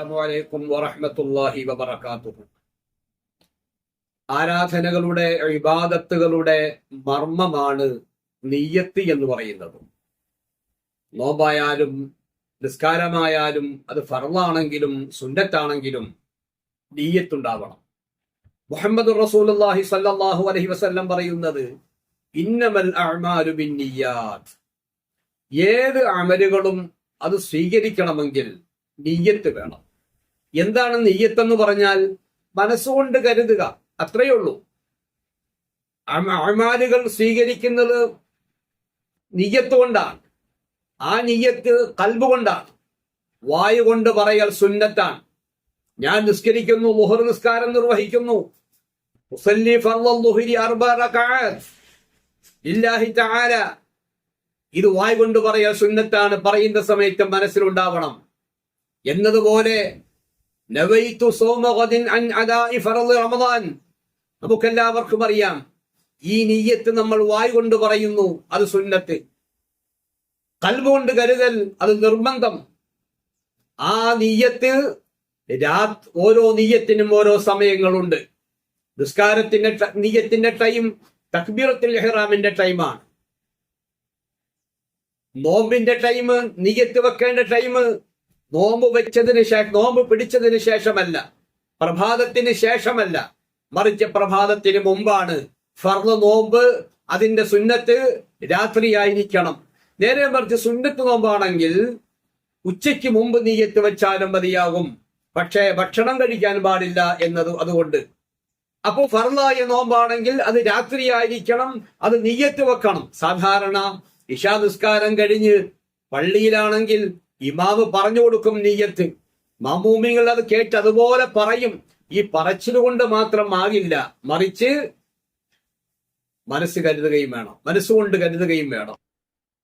അസ്സലാമു അലൈക്കും വറഹ്മത്തുള്ളാഹി വബറകാതുഹു. ആരാധനകളുടെ ഇബാദത്തുകളുടെ മർമ്മമാണ് നീയത്ത് എന്ന് പറയുന്നത്. നോമ്പായാലും നിസ്കാരമായാലും അത് ഫർളാണെങ്കിലും സുന്നത്താണെങ്കിലും നീയത്തുണ്ടാവണം മുഹമ്മദ് റസൂലുള്ളാഹി സല്ലല്ലാഹു അലൈഹി വസല്ലം പറയുന്നത് ഇന്നമൽ അഅ്മാലു ബിന്നിയാത്ത് ഏത് അമലുകളും അത് സ്വീകരിക്കണമെങ്കിൽ നീയത്ത് വേണം. എന്താണ് നെയ്യത്തെന്ന് പറഞ്ഞാൽ മനസ്സുകൊണ്ട് കരുതുക. അത്രയേ ഉള്ളൂ. അമ- അമാലുകൾ സ്വീകരിക്കുന്നത് നെയ്യത്തുകൊണ്ടാണ് ആ നെയ്യത്ത് കൽബുകൊണ്ടാണ് വായു കൊണ്ട് പറയൽ സുന്നത്താണ്. ഞാൻ നിസ്കരിക്കുന്നു മുഹർ നിസ്കാരം നിർവഹിക്കുന്നു. ഇത് വായ് കൊണ്ട് പറയൽ സുന്നത്താണ്. പറയുന്ന സമയത്ത് മനസ്സിലുണ്ടാവണം. എന്നതുപോലെ നമുക്കെല്ലാവർക്കും അറിയാം. ഈ നീയത്ത് നമ്മൾ വായ് കൊണ്ട് പറയുന്നു അത് സുന്നത്ത്. കൽബ് കൊണ്ട് കരുതൽ അത് നിർബന്ധം. ആ നീയത്ത് രാത് ഓരോ നീയത്തിനും ഓരോ സമയങ്ങളുണ്ട്. നിസ്കാരത്തിന്റെ നീയത്തിന്റെ ടൈം തക്ബീറത്തുൽ ഇഹ്റാമിന്റെ ടൈമാണ് നോമ്പിന്റെ ടൈം നീയത്ത് വെക്കേണ്ട ടൈം നോമ്പ് വെച്ചതിന് ശേഷം നോമ്പ് പിടിച്ചതിന് ശേഷമല്ല. പ്രഭാതത്തിന് ശേഷമല്ല. മറിച്ച് പ്രഭാതത്തിന് മുമ്പാണ് ഫർദ് നോമ്പ് അതിന്റെ സുന്നത്ത് രാത്രിയായിരിക്കണം. നേരെ മറിച്ച് സുന്നത്ത് നോമ്പാണെങ്കിൽ ഉച്ചയ്ക്ക് മുമ്പ് നീയത്ത് വെച്ചാലും മതിയാകും. പക്ഷേ ഭക്ഷണം കഴിക്കാൻ പാടില്ല എന്നത് അതുകൊണ്ട്. അപ്പോൾ ഫർലായ നോമ്പാണെങ്കിൽ അത് രാത്രിയായിരിക്കണം അത് നീയത്ത് വെക്കണം. സാധാരണ ഇഷാ നിസ്കാരം കഴിഞ്ഞ് പള്ളിയിലാണെങ്കിൽ ഇമാവ് പറഞ്ഞു കൊടുക്കും നീയത്ത്. മാമൂമികൾ അത് കേട്ട് അതുപോലെ പറയും. ഈ പറച്ചിലുകൊണ്ട് മാത്രം ആകില്ല. മറിച്ച് മനസ്സ് കരുതുകയും വേണം. മനസ്സുകൊണ്ട് കരുതുകയും വേണം.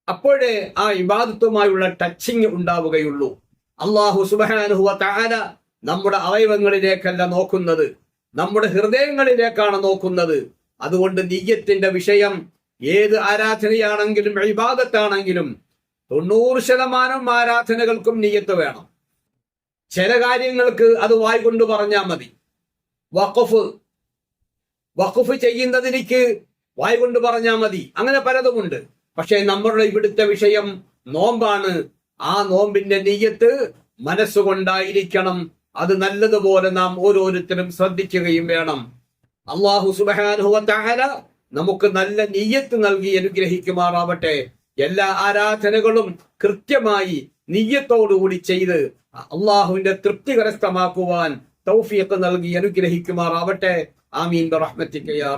അപ്പോഴേ ആ ഇബാദത്വമായുള്ള ടച്ചിങ് ഉണ്ടാവുകയുള്ളൂ. അള്ളാഹു സുബാനുഹുവ താര നമ്മുടെ അവയവങ്ങളിലേക്കല്ല നോക്കുന്നത്. നമ്മുടെ ഹൃദയങ്ങളിലേക്കാണ് നോക്കുന്നത്. അതുകൊണ്ട് നീയത്തിന്റെ വിഷയം ഏത് ആരാധനയാണെങ്കിലും ഇബാദത്താണെങ്കിലും തൊണ്ണൂറ് ശതമാനം ആരാധനകൾക്കും നീയത്ത് വേണം. ചില കാര്യങ്ങൾക്ക് അത് വായിക്കൊണ്ട് പറഞ്ഞാൽ മതി. വഖഫ് വഖഫ് ചെയ്യുന്നതിലേക്ക് വായി കൊണ്ട് പറഞ്ഞാൽ മതി. അങ്ങനെ പലതുമുണ്ട്. പക്ഷേ നമ്മളുടെ ഇവിടുത്തെ വിഷയം നോമ്പാണ്. ആ നോമ്പിന്റെ നീയത്ത് മനസ്സുകൊണ്ടായിരിക്കണം അത് നല്ലതുപോലെ നാം ഓരോരുത്തരും ശ്രദ്ധിക്കുകയും വേണം. അള്ളാഹു സുബാനുഹ നമുക്ക് നല്ല നീയത്ത് നൽകി അനുഗ്രഹിക്കുമാറാവട്ടെ. എല്ലാ ആരാധനകളും കൃത്യമായി നീയത്തോടുകൂടി ചെയ്ത് അള്ളാഹുവിന്റെ തൃപ്തി കരസ്ഥമാക്കുവാൻ തൗഫീഖ് നൽകി അനുഗ്രഹിക്കുമാറാവട്ടെ. ആമീൻ. റഹ്മത്തിക്ക് യാ